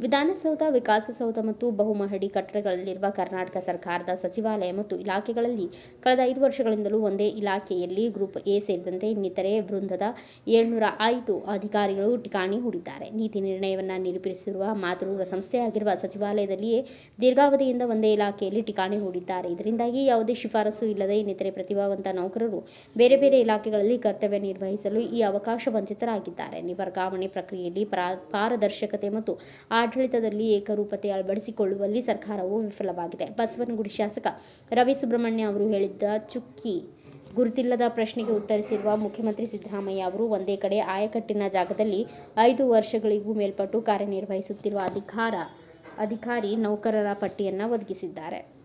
ವಿಧಾನಸೌಧ, ವಿಕಾಸಸೌಧ ಮತ್ತು ಬಹುಮಹಡಿ ಕಟ್ಟಡಗಳಲ್ಲಿರುವ ಕರ್ನಾಟಕ ಸರ್ಕಾರದ ಸಚಿವಾಲಯ ಮತ್ತು ಇಲಾಖೆಗಳಲ್ಲಿ ಕಳೆದ ಐದು ವರ್ಷಗಳಿಂದಲೂ ಒಂದೇ ಇಲಾಖೆಯಲ್ಲಿ ಗ್ರೂಪ್ ಎ ಸೇರಿದಂತೆ ಇನ್ನಿತರೆ ವೃಂದದ ಏಳ್ನೂರ ಐದು ಅಧಿಕಾರಿಗಳು ಠಿಕಾಣಿ ಹೂಡಿದ್ದಾರೆ. ನೀತಿ ನಿರ್ಣಯವನ್ನು ನಿರೂಪಿಸಿರುವ ಮಾತೃ ಸಂಸ್ಥೆಯಾಗಿರುವ ಸಚಿವಾಲಯದಲ್ಲಿಯೇ ದೀರ್ಘಾವಧಿಯಿಂದ ಒಂದೇ ಇಲಾಖೆಯಲ್ಲಿ ಠಿಕಾಣಿ ಹೂಡಿದ್ದಾರೆ. ಇದರಿಂದಾಗಿ ಯಾವುದೇ ಶಿಫಾರಸು ಇಲ್ಲದೆ ಇನ್ನಿತರೆ ಪ್ರತಿಭಾವಂತ ನೌಕರರು ಬೇರೆ ಬೇರೆ ಇಲಾಖೆಗಳಲ್ಲಿ ಕರ್ತವ್ಯ ನಿರ್ವಹಿಸಲು ಈ ಅವಕಾಶ ವಂಚಿತರಾಗಿದ್ದಾರೆ. ವರ್ಗಾವಣೆ ಪ್ರಕ್ರಿಯೆಯಲ್ಲಿ ಪ್ರಾ- ಪಾರದರ್ಶಕತೆ ಮತ್ತು ಆಡಳಿತದಲ್ಲಿ ಏಕರೂಪತೆ ಅಳವಡಿಸಿಕೊಳ್ಳುವಲ್ಲಿ ಸರ್ಕಾರವು ವಿಫಲವಾಗಿದೆ. ಬಸವನಗುಡಿ ಶಾಸಕ ರವಿ ಸುಬ್ರಹ್ಮಣ್ಯ ಅವರು ಹೇಳಿದ್ದ ಚುಕ್ಕಿ ಗುರುತಿಲ್ಲದ ಪ್ರಶ್ನೆಗೆ ಉತ್ತರಿಸಿರುವ ಮುಖ್ಯಮಂತ್ರಿ ಸಿದ್ದರಾಮಯ್ಯ ಅವರು, ಒಂದೇ ಕಡೆ ಆಯಕಟ್ಟಿನ ಜಾಗದಲ್ಲಿ ಐದು ವರ್ಷಗಳಿಗೂ ಮೇಲ್ಪಟ್ಟು ಕಾರ್ಯನಿರ್ವಹಿಸುತ್ತಿರುವ ಅಧಿಕಾರ, ಅಧಿಕಾರಿ ನೌಕರರ ಪಟ್ಟಿಯನ್ನು ಒದಗಿಸಿದ್ದಾರೆ.